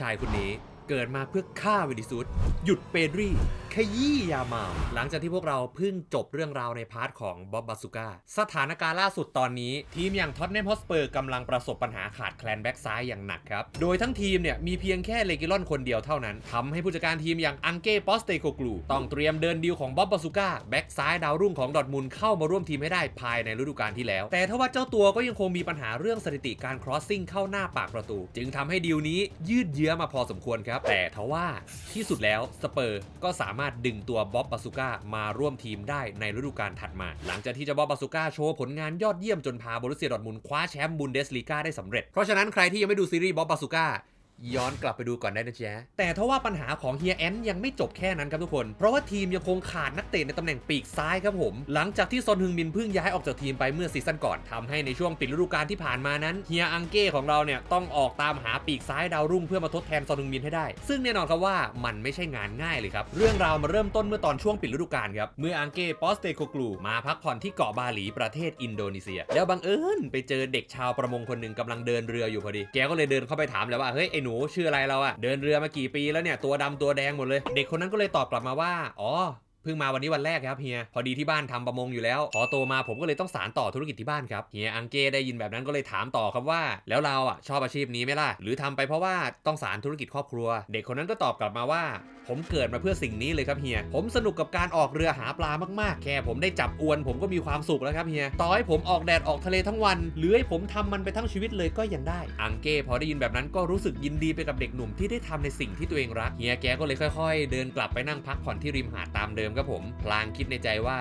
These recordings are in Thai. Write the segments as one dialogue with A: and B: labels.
A: ชายคนนี้เกิดมาเพื่อฆ่าวินิซุสหยุดเปดรีขยี้ยามาหลังจากที่พวกเราเพิ่งจบเรื่องราวในพาร์ทของบ๊อบบาซูก้าสถานการณ์ล่าสุดตอนนี้ ทีมอย่างท็อตเนมฮอสเปอร์กำลังประสบปัญหาขาดแคลนแบ็กซ้ายอย่างหนักครับ โดยทั้งทีมเนี่ยมีเพียงแค่เลกิลอนคนเดียวเท่านั้นทำให้ผู้จัดการทีมอย่างอังเก้ปอสเตโกกลูต้องเตรียมเดินดีลของบ๊อบบาซูก้าแบ็กซ้ายดาวรุ่งของดอทมุนด์เข้ามาร่วมทีมให้ได้ภายในฤดูกาลที่แล้ว แต่ทว่าเจ้าตัวก็ยังคงมีปัญหาเรื่องสถิติการ crossing เข้าหน้าปากประตู จึงทำให้ดีลนี้ยืดเยื้อมาพอสมควรครับแต่ทว่าที่สุดแล้วสเปอร์ก็สามารถดึงตัวบ๊อบบาซูก้ามาร่วมทีมได้ในฤดูกาลถัดมา หลังจากที่เจ้าบ๊อบบาซูก้าโชว์ผลงานยอดเยี่ยมจนพาบรุสเซียดอร์ทมุนคว้าแชมป์บุนเดสลีกาได้สำเร็จ เพราะฉะนั้นใครที่ยังไม่ดูซีรีส์บ๊อบบาซูก้า ย้อนกลับไปดูก่อนได้นะจ๊ะแต่ทว่าปัญหาของเฮียแอนยังไม่จบแค่นั้นครับทุกคน เพราะว่าทีมยังคงขาดนักเตะในตำแหน่งปีกซ้ายครับผม หลังจากที่ซอนฮึงมินเพิ่งย้ายออกจากทีมไปเมื่อซีซั่นก่อนทำให้ในช่วงปิดฤดูกาลที่ผ่านมานั้นเฮียอังเก้ของเราเนี่ยต้องออกตามหาปีกซ้ายดาวรุ่งเพื่อมาทดแทนซอนฮึงมินให้ได้ ซึ่งแน่นอนครับว่ามันไม่ใช่งานง่ายเลยครับเรื่องราวมาเริ่มต้นเมื่อตอนช่วงปิดฤดูกาลครับเมื่ออังเก้ปอสเตโกกลูมาพักผ่อนที่เกาะบาหลีประเทศอินโดนีเซีย แล้วบังเอิญไปเจอเด็กชาวประมงคนหนึ่งกำลังเดินเรืออยู่พอดีแกก็เลยเดินเข้าไปถามเลยว่าเฮ้ยไอ้หนูชื่ออะไรเราอะเดินเรือมากี่ปีแล้วเนี่ยตัวดำตัวแดงหมดเลย เด็กคนนั้นก็เลยตอบกลับมาว่า อ๋อ เพิ่งมาวันนี้วันแรกครับเฮียพอดีที่บ้านทำประมงอยู่แล้วพอโตมาผมก็เลยต้องสารต่อธุรกิจที่บ้านครับเฮียอังเก้ได้ยินแบบนั้นก็เลยถามต่อครับว่า แล้วเราอะชอบอาชีพนี้ไหมล่ะ หรือทำไปเพราะว่าต้องสารธุรกิจครอบครัว เด็กคนนั้นก็ตอบกลับมาว่า ผมเกิดมาเพื่อสิ่งนี้เลยครับเฮียผมสนุกกับการออกเรือหาปลามากๆ แค่ผมได้จับอวน ผมก็มีความสุขแล้วครับเฮียต่อให้ผมออกแดดออกทะเลทั้งวัน หรือให้ผมทำมันไปทั้งชีวิตเลยก็ยังได้ อังเก้พอได้ยินแบบนั้นก็รู้สึกยินดีไปกับเด็กหนุ่มที่ได้ทำในสิ่งที่ตัวเองรักเฮียแกก็เลยค่อย ๆ เดินกลับไปนั่งพักผ่อนที่ริมหาดตามเดิมครับผม พลางคิดในใจว่า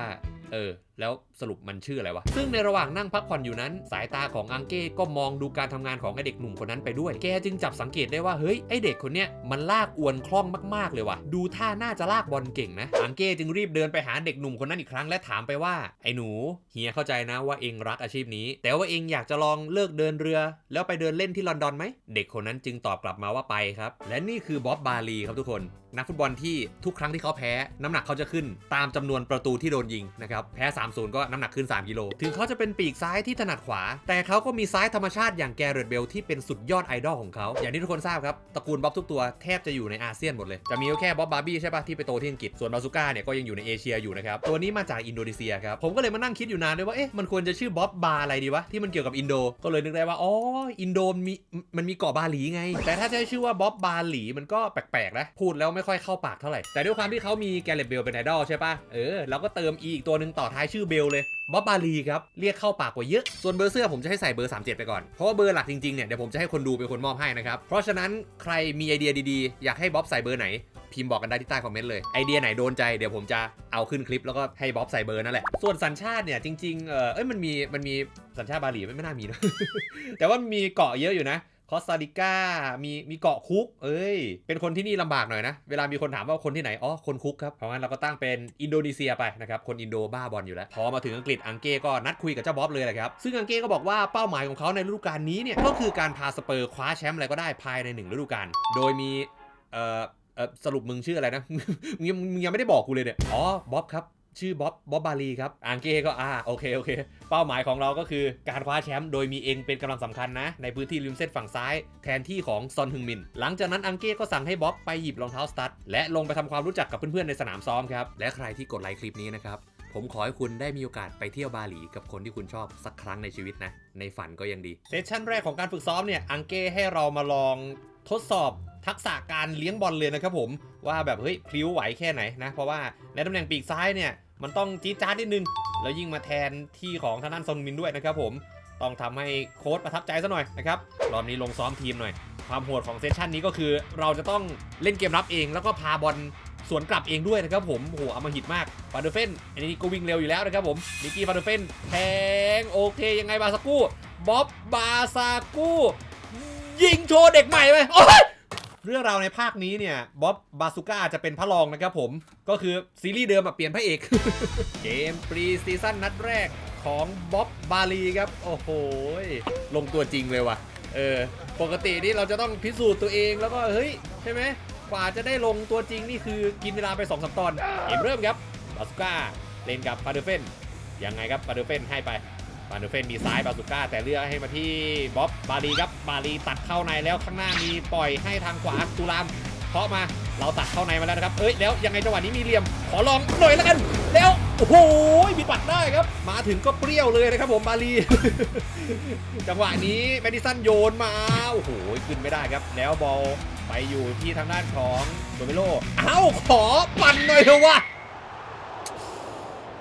A: เออ แล้วสรุปมันชื่ออะไรวะ ซึ่งในระหว่างนั่งพักผ่อนอยู่นั้น สายตาของอังเก้ก็มองดูการทำงานของไอเด็กหนุ่มคนนั้นไปด้วย แกจึงจับสังเกตได้ว่าเฮ้ยไอเด็กคนเนี้ยมันลากอวนคล่องมากๆเลยว่ะ ดูท่าน่าจะลากบอลเก่งนะ อังเก้จึงรีบเดินไปหาเด็กหนุ่มคนนั้นอีกครั้งและถามไปว่าไอหนูเฮียเข้าใจนะว่าเองรักอาชีพนี้ แต่ว่าเองอยากจะลองเลิกเดินเรือ แล้วไปเดินเล่นที่ลอนดอนไหมเด็กคนนั้นจึงตอบกลับมาว่าไปครับและนี่คือบ๊อบบาลีครับทุกคนนักฟุตบอลที่ทุกครั้งที่เขาแพ้ น้ำหนักเขาจะขึ้นตามจำนวนประตูที่โดนยิงนะครับแพ้3-0ก็น้ำหนักขึ้น 3 กิโล ถึงเขาจะเป็นปีกซ้ายที่ถนัดขวา แต่เขาก็มีซ้ายธรรมชาติอย่างแกเรตเบลที่เป็นสุดยอดไอดอลของเขา อย่างที่ทุกคนทราบครับ ตระกูลบ๊อบทุกตัวแทบจะอยู่ในอาเซียนหมดเลย จะมีแค่บ๊อบบาร์บี้ใช่ปะที่ไปโตที่อังกฤษ ส่วนบาซูก้าเนี่ยก็ยังอยู่ในเอเชียอยู่นะครับ ตัวนี้มาจากอินโดนีเซียครับ ผมก็เลยมานั่งคิดอยู่นานด้วยว่า เอ๊ะ มันควรจะชื่อบ๊อบบาร์อะไรดีวะ ที่มันเกี่ยวกับอินโด ก็เลยนึกได้ว่า อ๋อ อินโดมี มันมีเกาะบาหลีไง แต่ถ้าจะให้ชื่อว่าบ๊อบบาหลีมันก็แปลกๆนะ พูดแล้วไม่ค่อยเข้าปากเท่าไหร่ แต่ด้วยความที่เขามีแกเรตเบลเป็นไอดอลใช่ปะเออเราก็เติมอีอีกตัวหนึ่งต่อท้ายชื่อเบลเลยบ๊อบบาลีครับเรียกเข้าปากกว่าเยอะ ส่วนเบอร์เสื้อผมจะให้ใส่เบอร์ 37 ไปก่อน เพราะว่าเบอร์หลักจริงๆเนี่ยเดี๋ยวผมจะให้คนดูเป็นคนมอบให้นะครับ เพราะฉะนั้นใครมีไอเดียดีๆ อยากให้บ๊อบใส่เบอร์ไหน พิมพ์บอกกันได้ที่ใต้คอมเมนต์เลยไอเดียไหนโดนใจเดี๋ยวผมจะเอาขึ้นคลิปแล้วก็ให้บ๊อบใส่เบอร์นั่นแหละส่วนสัญชาติเนี่ยจริงๆเออเอ้ยมันมีมันมีสัญชาติบาหลีไม่ไม่น่ามีนะแต่ว่ามีเกาะเยอะอยู่นะ คอสตาริกามีมีเกาะคุก เอ้ย เป็นคนที่นี่ลำบากหน่อยนะ เวลามีคนถามว่าคนที่ไหน อ๋อ คนคุกครับ เพราะงั้นเราก็ตั้งเป็นอินโดนีเซียไปนะครับ คนอินโดบ้าบอลอยู่แล้ว พอมาถึงอังกฤษอังเก้ก็นัดคุยกับเจ้าบ๊อบเลยแหละครับ ซึ่งอังเก้ก็บอกว่าเป้าหมายของเขาในฤดูกาลนี้เนี่ย ก็คือการพาสเปอร์คว้าแชมป์อะไรก็ได้ภายในหนึ่งฤดูกาล โดยมี เอ่อเอ่อสรุปมึงชื่ออะไรนะมึงยังมึงยังไม่ได้บอกกูเลยเนี่ย อ๋อ บ๊อบครับ ชื่อบ๊อบบ๊อบบาลีครับอังเก้ก็อ่าโอเคโอเค เป้าหมายของเราก็คือการคว้าแชมป์โดยมีเองเป็นกำลังสำคัญนะ ในพื้นที่ริมเส้นฝั่งซ้าย แทนที่ของซอนฮึงมิน หลังจากนั้นอังเก้ก็สั่งให้บ๊อบไปหยิบรองเท้าสตั๊ดและลงไปทำความรู้จักกับเพื่อนๆในสนามซ้อมครับและใครที่กดไลค์คลิปนี้นะครับผมขอให้คุณได้มีโอกาสไปเที่ยวบาหลีกับคนที่คุณชอบสักครั้งในชีวิตนะ ในฝันก็ยังดี เซสชั่นแรกของการฝึกซ้อมเนี่ย อังเก้ให้เรามาลองทดสอบทักษะการเลี้ยงบอลเลยนะครับผมว่าแบบเฮ้ยพลิ้วไหวแค่ไหนนะ เพราะว่าในตำแหน่งปีกซ้ายเนี่ย มันต้องจี๊ดจ๊าดนิดนึง แล้วยิ่งมาแทนที่ของทางด้านซอนมินด้วยนะครับผม ต้องทำให้โค้ชประทับใจซะหน่อยนะครับ รอบนี้ลงซ้อมทีมหน่อย ความโหดของเซสชันนี้ก็คือเราจะต้องเล่นเกมรับเอง แล้วก็พาบอลสวนกลับเองด้วยนะครับผมโหเอามาหิดมากฟาเดอร์เฟน อันนี้ก็วิ่งเร็วอยู่แล้วนะครับผมนิกกี้ฟาเดอร์เฟนแทงโอเคยังไงบาซากู้บ๊อบบาซากู้ยิงโชว์เด็กใหม่ไปโอ้ย เรื่องราวในภาคนี้เนี่ยบ๊อบบาซูก้าจะเป็นพระรองนะครับผม ก็คือซีรีส์เดิมเปลี่ยนพระเอก เกมปรีซีซั่นนัดแรกของบ๊อบบาลีครับ โอ้โห ลงตัวจริงเลยว่ะ เออ ปกตินี่เราจะต้องพิสูจน์ตัวเองแล้วก็เฮ้ย ใช่ไหมกว่าจะได้ลงตัวจริงนี่คือกินเวลาไป2อสตอน เกมเริ่มครับบาซูก้าเล่นกับฟาเดอร์เฟนยังไงครับฟาเดอร์เฟนให้ไป ฟานเดอร์เฟนมีซ้ายบาสุก้า แต่เลือกให้มาที่บ๊อบบาลีครับบาลีตัดเข้าในแล้วข้างหน้ามีปล่อยให้ทางขวาตุลามเคาะมาเราตัดเข้าในมาแล้วนะครับ เอ้ยแล้วยังไงจังหวะนี้มีเหลี่ยม ขอลองหน่อยแล้วกัน แล้วโอ้โหมีปัดได้ครับ มาถึงก็เปรี้ยวเลยนะครับผมบาลี จังหวะนี้แมดิสันโยนมาโอ้โหขึ้นไม่ได้ครับ แล้วบอลไปอยู่ที่ทางด้านของโดเมโลเอ้าขอปั่นหน่อยเถอะวะ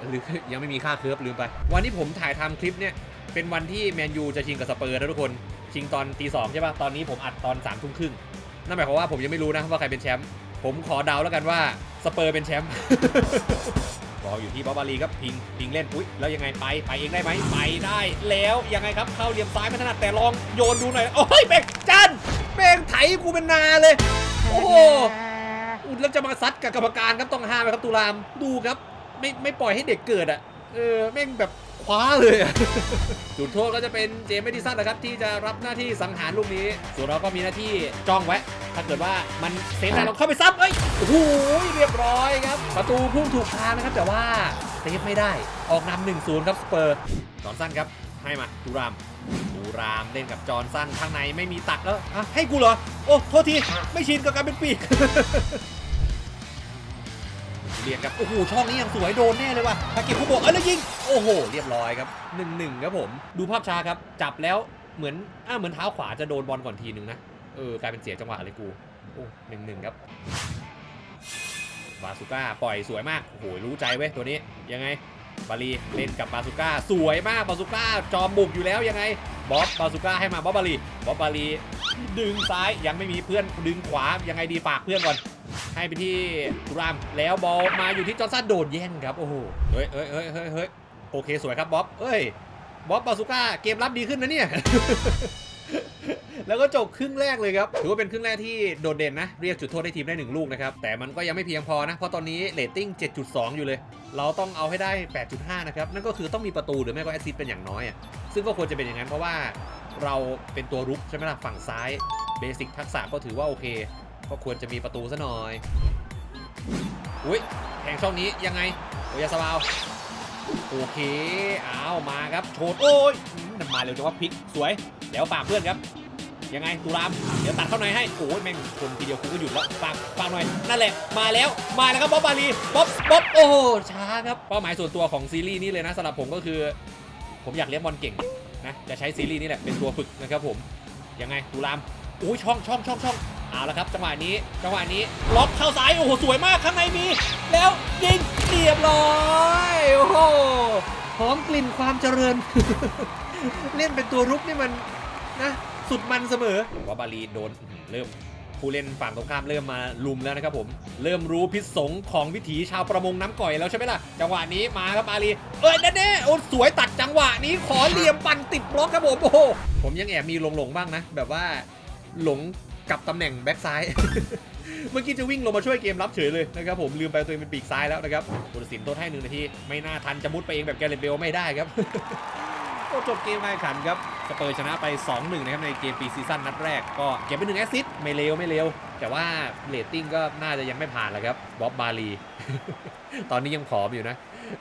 A: หรือยังไม่มีค่าเคิร์ฟลืมไป วันที่ผมถ่ายทำคลิปเนี่ย เป็นวันที่แมนยูจะชิงกับสเปอร์นะทุกคน ชิงตอนตีสองใช่ป่ะตอนนี้ผมอัดตอนสามทุ่มครึ่งนั่นหมายความว่าผมยังไม่รู้นะว่าใครเป็นแชมป์ ผมขอเดาแล้วกันว่าสเปอร์เป็นแชมป์บอลอยู่ที่บอบบาลีครับพิงพิงเล่นอุ้ยแล้วยังไงไปไปเองได้ไหมไปได้แล้วยังไงครับเข้าเหลี่ยมซ้ายไม่ถนัดแต่ลองโยนดูหน่อยโอ้ยเบงจันเบงไถกูเป็นนาเลย โอ้โหอุยแล้วจะมาซัดกับกรรมการครับต้องห้ามนะครับตุลามดูครับ ไม่ไม่ปล่อยให้เด็กเกิดอะ เออแม่งแบบคว้าเลยอะ จุดโทษก็จะเป็นเจมส์เมดิสันนะครับ ที่จะรับหน้าที่สังหารลูกนี้ ส่วนเราก็มีหน้าที่จ้องไว้ ถ้าเกิดว่ามันเซฟได้เราเข้าไปซับเอ้ยโอ้โหเรียบร้อยครับ ประตูพุ่งถูกทางนะครับ แต่ว่าเซฟไม่ได้ออกนำหนึ่งศูนย์ครับสเปอร์จอห์นสันครับ ให้มาตูรามตูรามเล่นกับจอห์นสันข้างในไม่มีตัดแล้วอะให้กูเหรอโอ้โทษทีไม่ชินกับการเป็นปีก เรียนครับโอ้โหช่องนี้ยังสวยโดนแน่เลยว่ะทาเก็บคุโบะเอ้ยแล้วยิงโอ้โห เรียบร้อยครับหนึ่งหนึ่งครับผมดูภาพช้าครับจับแล้วเหมือนอ่าเหมือนเท้าขวาจะโดนบอลก่อนทีหนึ่งนะเออกลายเป็นเสียจังหวะเลยกูโอ้หนึ่งหนึ่งครับบาสุก้าปล่อยสวยมากโอ้โหรู้ใจเว้ยตัวนี้ยังไงบาลีเล่นกับบาสุก้าสวยมากบาสุก้าจอมบุกอยู่แล้วยังไงบ๊อบบาสุก้าให้มาบ๊อบบาลีบ๊อบบาลีดึงซ้ายยังไม่มีเพื่อนดึงขวายังไงดีฝากเพื่อนก่อน ให้ไปที่ตุรามแล้วบอลมาอยู่ที่จอร์นสันโดนแย่งครับโอ้โหเฮ้ยเฮ้ยเฮ้ยเฮ้ยเฮ้ยโอเคสวยครับบ๊อบเอ้ยบ๊อบบาสุก้าเกมรับดีขึ้นนะเนี่ยแล้วก็จบครึ่งแรกเลยครับ ถือว่าเป็นครึ่งแรกที่โดดเด่นนะ เรียกจุดโทษให้ทีมได้ 1 ลูกนะครับ แต่มันก็ยังไม่เพียงพอนะ เพราะตอนนี้เรตติ้ง 7.2 อยู่เลย เราต้องเอาให้ได้ 8.5 นะครับ นั่นก็คือต้องมีประตูหรือไม่ก็แอสซิสต์เป็นอย่างน้อยอะซึ่งก็ควรจะเป็นอย่างนั้นเพราะว่าเราเป็นตัวรุกใช่ไหมล่ะฝั่งซ้ายเบสิกทักษะก็ถือว่าโอเค ก็ควรจะมีประตูซะหน่อย อุ้ยแทงช่องนี้ยังไงโอยาสบาวโอเคอ้าวมาครับโชดโอ้ยอืมมาเร็วจังว่าพลิกสวยเดี๋ยวฝากเพื่อนครับ ยังไงตุรามเดี๋ยวตัดเข้าในให้โอ้ยแม่งชนทีเดียวกูก็หยุดแล้วฝากฝากหน่อยนั่นแหละมาแล้วมาแล้วครับบ๊อบบาลีบ๊อบบ๊อบโอ้โหช้าครับเป้าหมายส่วนตัวของซีรีส์นี้เลยนะสำหรับผมก็คือ ผมอยากเลี้ยงบอลเก่งนะจะใช้ซีรีส์นี้แหละเป็นตัวฝึกนะครับผมยังไงตุรามอุ้ยช่องช่องช่องช่อง เอาละครับจังหวะนี้จังหวะนี้ล็อกเข้าซ้ายโอ้โหสวยมากข้างในมี แล้วยิงเรียบร้อยโอ้โหหอมกลิ่นความเจริญ เล่นเป็นตัวรุกนี่มันนะสุดมันเสมอว่าบาลีโดนเริ่มผู้เล่นฝั่งตรงข้ามเริ่มมาลุมแล้วนะครับผม เริ่มรู้พิษสงของวิถีชาวประมงน้ำก่อยแล้วใช่ไหมล่ะ จังหวะนี้มาครับบาลีเอ้ยแน่ๆโอ้สวยตัดจังหวะนี้ขอเหลี่ยมปั่นติดบล็อกครับผมโอ้โหผมยังแอบมีหลงๆบ้างนะ แบบว่าหลง กับตำแหน่งแบ็กซ้าย เมื่อกี้จะวิ่งลงมาช่วยเกมรับเฉยเลยนะครับผมลืมไปตัวเองเป็นปีกซ้ายแล้วนะครับบุรสินโทษให้หนึ่งนาทีไม่น่าทันจะมุดไปเองแบบแกเรตเบลไม่ได้ครับโอ้จบเกมการแข่งขันครับสเปอร์ชนะไป 2-1 นะครับในเกมปีซีซั่นนัดแรกก็เก็บไปหนึ่งแอสซิสต์ไม่เลวไม่เลวแต่ว่าเรตติ้งก็น่าจะยังไม่ผ่านแหละครับบ๊อบบาลีตอนนี้ยังผอมอยู่นะ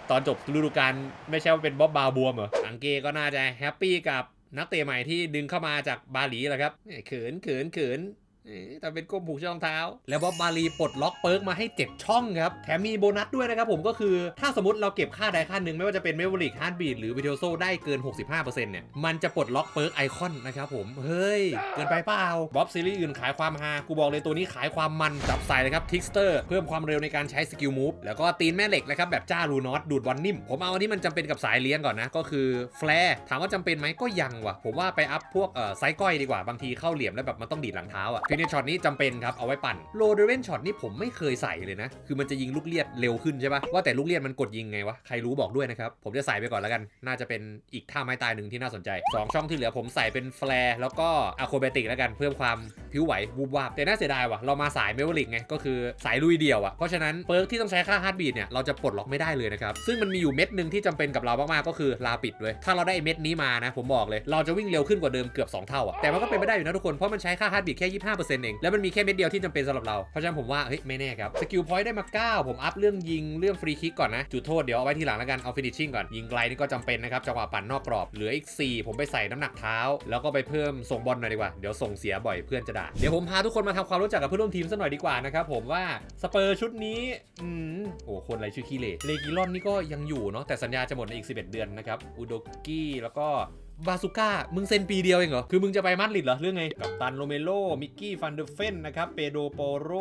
A: ตอนจบฤดูกาลไม่ใช่ว่าเป็นบ๊อบบาบวมเหรออังเกก็น่าจะแฮปปี้กับ นักเตะใหม่ที่ดึงเข้ามาจากบาหลีแหละครับเขินเขินเขิน เอ้ยทำเป็นก้มผูกช่องเท้า แล้วบ๊อบบาลีปลดล็อกเปิร์กมาให้ 7 ช่องครับ แถมมีโบนัสด้วยนะครับผมก็คือถ้าสมมติเราเก็บค่าใดค่าหนึ่งไม่ว่าจะเป็นเมเวลิกฮาร์ดบีดหรือวิดีโอโซได้เกิน 65%เนี่ย มันจะปลดล็อกเปิร์กไอคอนนะครับผม เฮ้ย เกินไปเปล่าบ๊อบซีรีส์อื่นขายความฮากูบอกเลยตัวนี้ขายความมันจับใส่เลยครับทิกสเตอร์เพิ่มความเร็วในการใช้สกิลมูฟแล้วก็ตีนแม่เหล็กนะครับแบบจ้ารูนอตดูดบอลนิ่มผมเอาอันที่มันจำเป็นกับสายเลี้ยงก่อนนะก็คือแฟร์ถามว่าจำเป็นไหมก็ยังว่ะผมว่าไปอัพพวกเอ่อไซส์ก้อยดีกว่าบางทีเข้าเหลี่ยมแล้วแบบมันต้องดีดหลังเท้าอะฟินิชช็อตนี้จำเป็นครับ เอาไว้ปั่นโลเดเวนช็อตนี่ผมไม่เคยใส่เลยนะ คือมันจะยิงลูกเลียดเร็วขึ้นใช่ปะว่าแต่ลูกเลียดมันกดยิงไงวะ ใครรู้บอกด้วยนะครับ ผมจะใส่ไปก่อนแล้วกัน น่าจะเป็นอีกท่าไม้ตายหนึ่งที่น่าสนใจ 2 ช่องที่เหลือผมใส่เป็นแฟร์แล้วก็อะโครเบติกแล้วกันเพิ่มความผิวไหววูบวาบแต่น่าเสียดายว่ะเรามาสายเมเวลิกไงก็คือสายลุยเดี่ยวอะเพราะฉะนั้นเปิร์กที่ต้องใช้ค่าฮาร์ดบีทเนี่ยเราจะปลดล็อกไม่ได้เลยนะครับซึ่งมันมีอยู่เม็ดหนึ่งที่จำเป็นกับเรามากๆก็คือลาปิดเว้ยถ้าเราได้เม็ดนี้มานะผมบอกเลย เราจะวิ่งเร็วขึ้นกว่าเดิมเกือบ 2 เท่าอะแต่มันก็เป็นไม่ได้อยู่นะทุกคนเพราะมันใช้ค่าฮาร์ดบีทแค่5%เอง แล้วมันมีแค่เม็ดเดียวที่จำเป็นสำหรับเรา เพราะฉะนั้นผมว่าเฮ้ยไม่แน่ครับ สกิลพอยต์ได้มา 9 ผมอัพเรื่องยิงเรื่องฟรีคิกก่อนนะ จุดโทษเดี๋ยวเอาไว้ทีหลังแล้วกัน เอาฟินิชชิ่งก่อน ยิงไกลนี่ก็จำเป็นนะครับ จังหวะปั่นนอกกรอบ เหลืออีก 4 ผมไปใส่น้ำหนักเท้า แล้วก็ไปเพิ่มส่งบอลหน่อยดีกว่า เดี๋ยวส่งเสียบ่อยเพื่อนจะด่า เดี๋ยวผมพาทุกคนมาทำความรู้จักกับเพื่อนร่วมทีมสักหน่อยดีกว่านะครับผมว่าสเปอร์ชุดนี้อืมโอ้คนอะไรชื่อขี้เหร่เลกิลอนนี่ก็ยังอยู่เนาะแต่สัญญาจะหมดในอีก 11 เดือนนะครับอุดกี้แล้วก็ บาซูก้า มึงเซ็นปีเดียวเองเหรอ คือมึงจะไปมาดริดเหรอ เรื่องไง กับตันโรเมโล มิกกี้ ฟันเดอร์เฟน นะครับ เปโดโปโร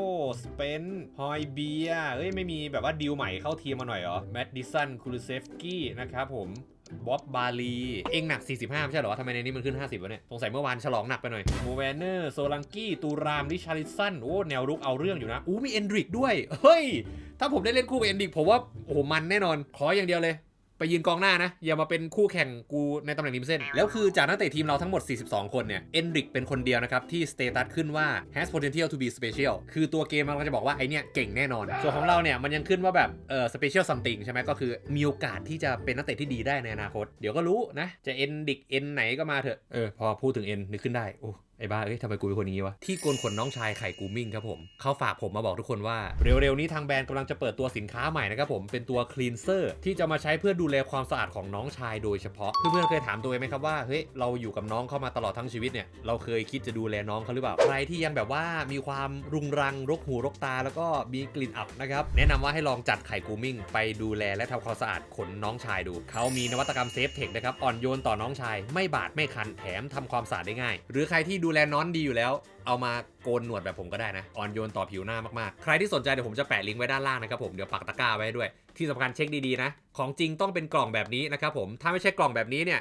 A: สเปน ฮอยเบียเอ้ย ไม่มีแบบว่าดีลใหม่เข้าทีมมาหน่อยเหรอ แมดดิสัน คูลูเซฟกี้ นะครับผมบ๊อบบาลี เองหนัก 45 ไม่ใช่เหรอทำไมในนี้มันขึ้น 50วะเนี่ย สงสัยเมื่อวานฉลองหนักไปหน่อยโมเวนเนอร์ โซลังกี้ ตูรามริชาริสัน โอ้ แนวรุกเอาเรื่องอยู่นะ อู้มีเอนดริกด้วย เฮ้ย ถ้าผมได้เล่นคู่กับเอนดริกผมว่า โอ้โห มันแน่นอน ขออย่างเดียวเลย ไปยืนกองหน้านะ อย่ามาเป็นคู่แข่งกูในตำแหน่งริมเส้น แล้วคือจากนักเตะทีมเราทั้งหมด 42 คนเนี่ย เอนริกเป็นคนเดียวนะครับ ที่สเตตัสขึ้นว่า has potential to be special คือตัวเกมมันก็จะบอกว่า ไอเนี่ยเก่งแน่นอน ส่วนของเราเนี่ยมันยังขึ้นว่าแบบเออ special something ใช่ไหมก็คือมีโอกาสที่จะเป็นนักเตะที่ดีได้ในอนาคต เดี๋ยวก็รู้นะจะเอนดิกเอนไหนก็มาเถอะเออพอพูดถึงเอนนึกขึ้นได้โอ้ ไอ้บ้าเอ้ยทำไมกูเป็นคนอย่างนี้วะ ที่โกนขนน้องชายไข่กูมิ่งครับผม เขาฝากผมมาบอกทุกคนว่า เร็วๆนี้ทางแบรนด์กำลังจะเปิดตัวสินค้าใหม่นะครับผม เป็นตัวคลีนเซอร์ที่จะมาใช้เพื่อดูแลความสะอาดของน้องชายโดยเฉพาะ เพื่อนๆเคยถามตัวเองไหมครับว่า เฮ้ย เราอยู่กับน้องเข้ามาตลอดทั้งชีวิตเนี่ย เราเคยคิดจะดูแลน้องเขาหรือเปล่า ใครที่ยังแบบว่ามีความรุงรังรกหูรกตา แล้วก็มีกลิ่นอับนะครับ แนะนำว่าให้ลองจัดไข่กูมิ่ง ไปดูแลและทำความสะอาดขนน้องชายดู เขามีนวัตกรรมเซฟเทคนะครับ อ่อนโยนต่อน้องชาย ไม่บาดไม่คัน แถมทำความสะอาดได้ง่าย หรือใครที่ดูแลน้อนดีอยู่แล้ว เอามาโกนหนวดแบบผมก็ได้นะ อ่อนโยนต่อผิวหน้ามากๆ ใครที่สนใจเดี๋ยวผมจะแปะลิงก์ไว้ด้านล่างนะครับผม เดี๋ยวปักตะกร้าไว้ด้วย ที่สำคัญเช็คดีๆนะ ของจริงต้องเป็นกล่องแบบนี้นะครับผม ถ้าไม่ใช่กล่องแบบนี้เนี่ย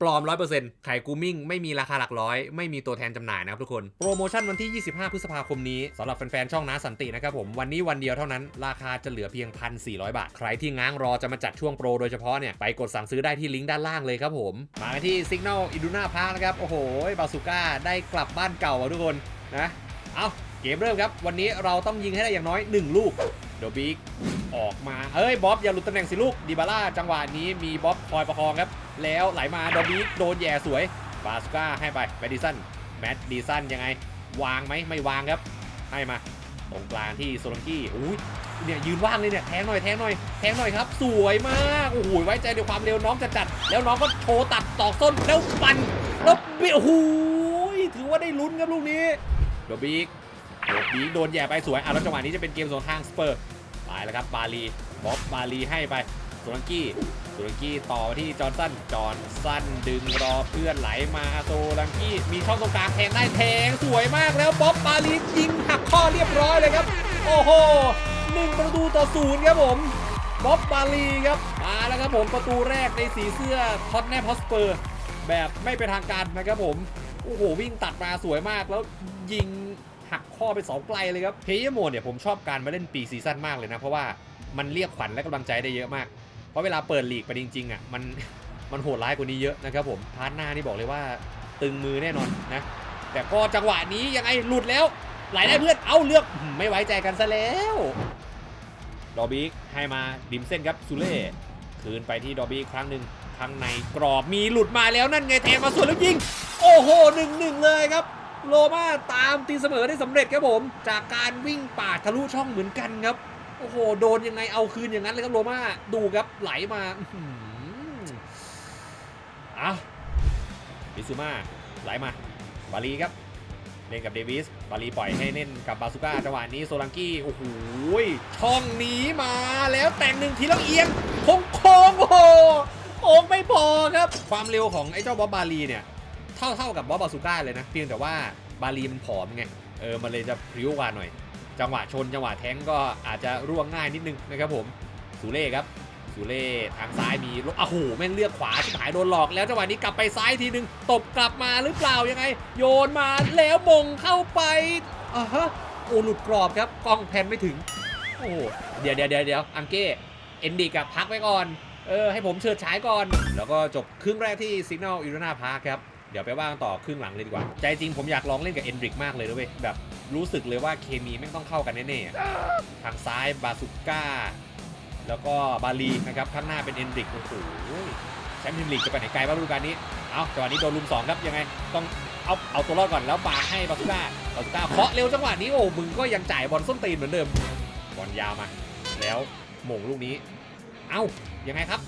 A: ปลอม 100%ไข่กูมิ่ง ไม่มีราคาหลักร้อย ไม่มีตัวแทนจำหน่ายนะครับทุกคน โปรโมชั่นวันที่ 25 พฤษภาคมนี้สำหรับแฟนๆ ช่องน้าสันตินะครับผม วันนี้วันเดียวเท่านั้น ราคาจะเหลือเพียง 1,400 บาท ใครที่ง้างรอจะมาจัดช่วงโปรโดยเฉพาะเนี่ย ไปกดสั่งซื้อได้ที่ลิงก์ด้านล่างเลยครับผม มาที่ Signal Iduna Park นะครับ โอ้โห บาสุก้าได้กลับบ้านเก่าอะทุกคนนะ เอาเกมเริ่มครับ วันนี้เราต้องยิงให้ได้อย่างน้อย 1 ลูก โดบิกออกมาเอ้ยบ๊อบอย่าหลุดตำแหน่งสิลูกดิบาร่าจังหวะนี้มีบ๊อบคอยประคองครับ แล้วไหลมาโดบิกโดนแย่สวยบาสก้าให้ไปแมดดิสันแมดดิสันยังไง วางไหมไม่วางครับ ให้มา ตรงกลางที่โซลังกี้อุ้ยเนี่ยยืนว่างเลยเนี่ยแทงหน่อยแทงหน่อยแทงหน่อยครับสวยมากโอ้โหไว้ใจในความเร็วน้องจะจัด แล้วน้องก็โชว์ตัดตอกส้นแล้วปั่นแล้วเบี้ยโอ้โหถือว่าได้ลุ้นครับลูกนี้โดบิก ดีโดนแย่ไปสวยอะแล้วจังหวะนี้จะเป็นเกมสวนทางสเปอร์ไปแล้วครับบาลีบ๊อบบาลีให้ไปสุรังกี้สุรังกี้ต่อที่จอร์นสันจอร์นสันดึงรอเพื่อนไหลมาโซลังกี้มีช่องตรงกลางแทงได้แทงสวยมากแล้วบ๊อบบาลียิงหักข้อเรียบร้อยเลยครับ โอ้โหหนึ่งประตูต่อศูนย์ครับผมบ๊อบบาลีครับมาแล้วครับผมประตูแรกในสีเสื้อท็อตแนมฮอสเปอร์ แบบไม่เป็นทางการนะครับผม โอ้โหวิ่งตัดมาสวยมากแล้วยิง หักข้อไปเสาไกลเลยครับเพย์โมดเนี่ยผมชอบการมาเล่นปีซีซั่นมากเลยนะ เพราะว่ามันเรียกขวัญและกำลังใจได้เยอะมาก เพราะเวลาเปิดลีกไปจริงๆอะมันมันโหดร้ายกว่านี้เยอะนะครับผมพาร์ทหน้านี่บอกเลยว่าตึงมือแน่นอนนะ แต่ก็จังหวะนี้ยังไงหลุดแล้ว ไหลได้เพื่อนเอาเลือกไม่ไว้ใจกันซะแล้วดอบิกให้มาดิมเส้นครับซูเล่คืนไปที่ดอบิกครั้งหนึ่งข้างในกรอบมีหลุดมาแล้วนั่นไงแทงมาส่วนแล้วยิง โอ้โหหนึ่งหนึ่งเลยครับ โลมาตามตีเสมอได้สำเร็จครับผม จากการวิ่งปาดทะลุช่องเหมือนกันครับ โอ้โห โดนยังไงเอาคืนอย่างนั้นเลยครับโลมาดูครับไหลมาอ้ามิซูมาไหลมา บาลีครับ เล่นกับเดวิส บาลีปล่อยให้เล่นกับบาซูก้าจังหวะนี้โซลังกี้ โอ้โห ช่องหนีมาแล้วแต่งหนึ่งทีแล้วเอียงโค้งโค้งโอ้โหโค้งไม่พอครับ ความเร็วของไอ้เจ้าบอบบาลีเนี่ย เท่าเท่ากับบอสบาซูก้าเลยนะเพียงแต่ว่าบาลีมันผอมไงเออมันเลยจะพริ้วกว่าหน่อย จังหวะชนจังหวะแทงก็อาจจะร่วงง่ายนิดนึงนะครับผมสุเล่ครับสุเล่ทางซ้ายมีโอ้โหแม่งเลือกขวาชิบหายโดนหลอกแล้วจังหวะนี้กลับไปซ้ายทีนึงตบกลับมาหรือเปล่ายังไง โยนมาแล้วมงเข้าไปอ่าฮะโอ้หลุดกรอบครับกล้องแพนไม่ถึงโอ้เดี๋ยวเดี๋ยวเดี๋ยวอังเก้เอนดิกับพักไว้ก่อนเออให้ผมเชิดฉายก่อน แล้วก็จบครึ่งแรกที่ Signal i r นาพาร์คครับ เดี๋ยวไปว่ากันต่อครึ่งหลังเลยดีกว่า ใจจริงผมอยากลองเล่นกับเอนดริกมากเลยนะเว้ย แบบรู้สึกเลยว่าเคมีแม่ต้องเข้ากันแน่ๆ ทางซ้ายบาสุก้า แล้วก็บาลีนะครับข้างหน้าเป็นเอนดริกโอ้โหแชมป์พรีเมียร์ลีกจะไปไหนไกลบ้างฤดูกาลนี้ เอาจังหวะนี้โดนลุมสองครับยังไงต้องเอาเอาตัวรอดก่อนแล้วฝาให้บาสุก้าบาสุก้าเคาะเร็วจังหวะนี้โอ้มึงก็ยังจ่ายบอลส้นตีนเหมือนเดิมบอลยาวมา แล้วหม่งลูกนี้ เอ้ายังไงครับ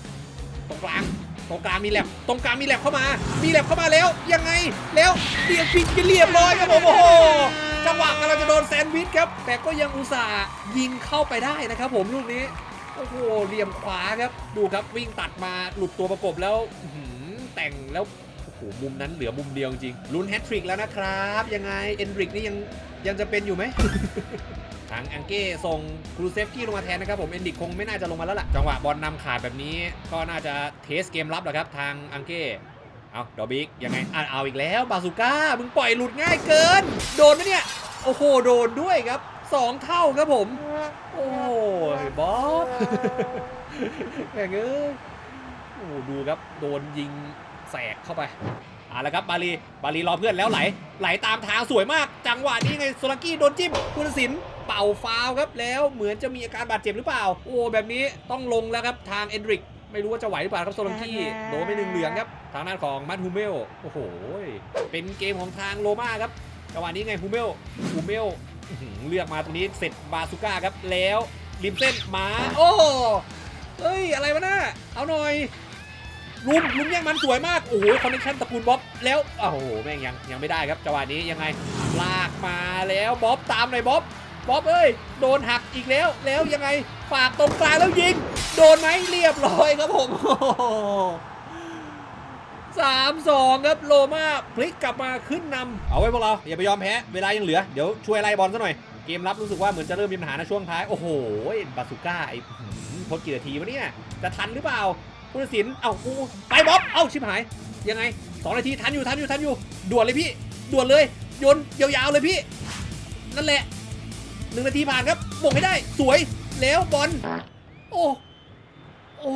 A: ตรงกลาง ตรงกลางมีแลบตรงกลางมีแลบเข้ามา มีแลบเข้ามาแล้ว ยังไง แล้วเรียงปิดกันเรียบร้อยครับผมโอ้โหจังหวะกำลังจะโดนแซนด์วิชครับ แต่ก็ยังอุตส่าห์ยิงเข้าไปได้นะครับผมลูกนี้ โอ้โหเหลี่ยมขวาครับ ดูครับวิ่งตัดมาหลุดตัวประกบแล้วอื้อหือแต่งแล้วโอ้โหมุมนั้นเหลือมุมเดียวจริงลุ้นแฮตทริกแล้วนะครับ ยังไงเอนริกนี่ยังยังจะเป็นอยู่ไหม ทางอังเก้ส่งครูเซฟกี้ลงมาแทนนะครับผมเอนดิกคงไม่น่าจะลงมาแล้วล่ะ จังหวะบอลนำขาดแบบนี้ก็น่าจะเทสเกมรับแหละครับทางอังเก้เอาดอบิกยังไงอะเอาอีกแล้วบาซูก้ามึงปล่อยหลุดง่ายเกิน โดนไหมเนี่ย โอ้โหโดนด้วยครับสองเท่าครับผม โอ้ยบอสแม่งเอ้ยโอ้ดูครับ โดนยิงแสกเข้าไปเอ่าละครับบาลีบาลีรอเพื่อนแล้วไหล ไหลตามทางสวยมาก จังหวะนี้ไงโซลังกี้โดนจิ้มคุณศิลป์ เป่าฟาวล์ครับแล้วเหมือนจะมีอาการบาดเจ็บหรือเปล่า โอ้แบบนี้ต้องลงแล้วครับทางเอนดริกไม่รู้ว่าจะไหวหรือเปล่าครับโซลังกี้โดนไปหนึ่งเหลืองครับทางด้านของมัตฮูเมลโอ้โหเป็นเกมของทางโรม่าครับจังหวะนี้ไงฮูเมลฮูเมลอื้อหือเลือกมาตรงนี้เสร็จบาซูก้าครับแล้วริมเส้นมาโอ้เอ้ยอะไรวะน่าเอาหน่อยลุมลุมแย่งมันสวยมากโอ้โหคอนเนคชั่นตระกูลบ๊อบแล้วโอ้โหแม่งยังยังไม่ได้ครับจังหวะนี้ยังไงลากมาแล้วบ๊อบตามเลยบ๊อบ บ๊อบเอ้ย โดนหักอีกแล้ว แล้วยังไงฝากตรงกลางแล้วยิง โดนไหมเรียบร้อยครับผมสามสองครับโลมาพลิกกลับมาขึ้นนำเอาไว้พวกเรา อย่าไปยอมแพ้ เวลายังเหลือ เดี๋ยวช่วยไล่บอลซะหน่อย เกมรับรู้สึกว่าเหมือนจะเริ่มมีปัญหาในช่วงท้าย โอ้โหบาสุก้าไอ้หืมทดกี่นาทีวะเนี่ย จะทันหรือเปล่าผู้ตัดสิน เอ้าไปบ๊อบ เอ้าชิบหาย ยังไงสองนาทีทันอยู่ทันอยู่ทันอยู่ ด่วนเลยพี่ ด่วนเลย โยนยาวๆเลยพี่ นั่นแหละ หนึ่งนาทีผ่านครับบ่งให้ได้สวยแล้วบอลโอ้โอ้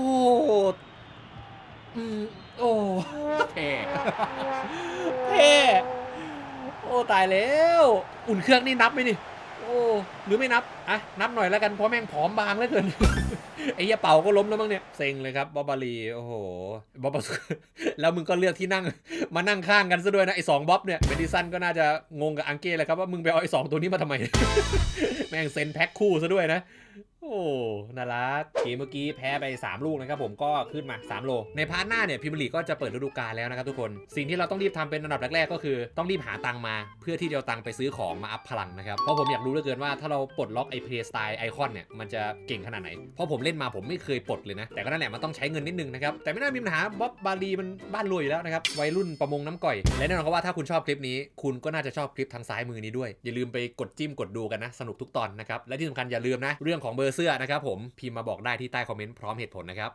A: อืมโอ้เท่เท่โอ้ตายแล้ว อุ่นเครื่องนี่นับไหมนี่ โอ้หรือไม่นับอะนับหน่อยแล้วกันเพราะแม่งผอมบางเหลือเกินไอ้ยาเป่าก็ล้มแล้วมั้งเนี่ยเซ็งเลยครับบอบบารีโอ้โหบอบบาแล้วมึงก็เลือกที่นั่งมานั่งข้างกันซะด้วยนะไอ้สองบ๊อบเนี่ยเบนดิสันก็น่าจะงงกับอังเก้เลยครับว่ามึงไปเอาไอ้สองตัวนี้มาทำไม แม่งเซ็นแพ็คคู่ซะด้วยนะ โอ้น่ารักเกมเมื่อกี้แพ้ไป 3 ลูกนะครับผมก็ขึ้นมา 3 โล ในพาร์ทหน้าเนี่ยพิมลีก็จะเปิดฤดูกาลแล้วนะครับทุกคน สิ่งที่เราต้องรีบทำเป็นอันดับแรกๆ ก็คือต้องรีบหาตังมา เพื่อที่จะเอาตังไปซื้อของมาอัพพลังนะครับ เพราะผมอยากรู้เหลือเกินว่าถ้าเราปลดล็อกไอ้เพลย์สไตล์ไอคอนเนี่ยมันจะเก่งขนาดไหน เพราะผมเล่นมาผมไม่เคยปลดเลยนะ แต่ก็นั่นแหละมันต้องใช้เงินนิดนึงนะครับ แต่ไม่น่ามีปัญหาบ๊อบบาลีมันบ้านรวยอยู่แล้วนะครับวัยรุ่นประมงน้ำก่อย และแน่นอนครับว่าถ้าคุณชอบคลิปนี้ คุณก็น่าจะชอบคลิปทางซ้ายมือนี้ด้วย อย่าลืมไปกดจิ้มกดดูกันนะสนุกทุกตอนนะครับและที่สำคัญอย่าลืมนะเรื่องของเบอร์เสื้อนะครับผมพิมพ์มาบอกได้ที่ใต้คอมเมนต์พร้อมเหตุผลนะครับ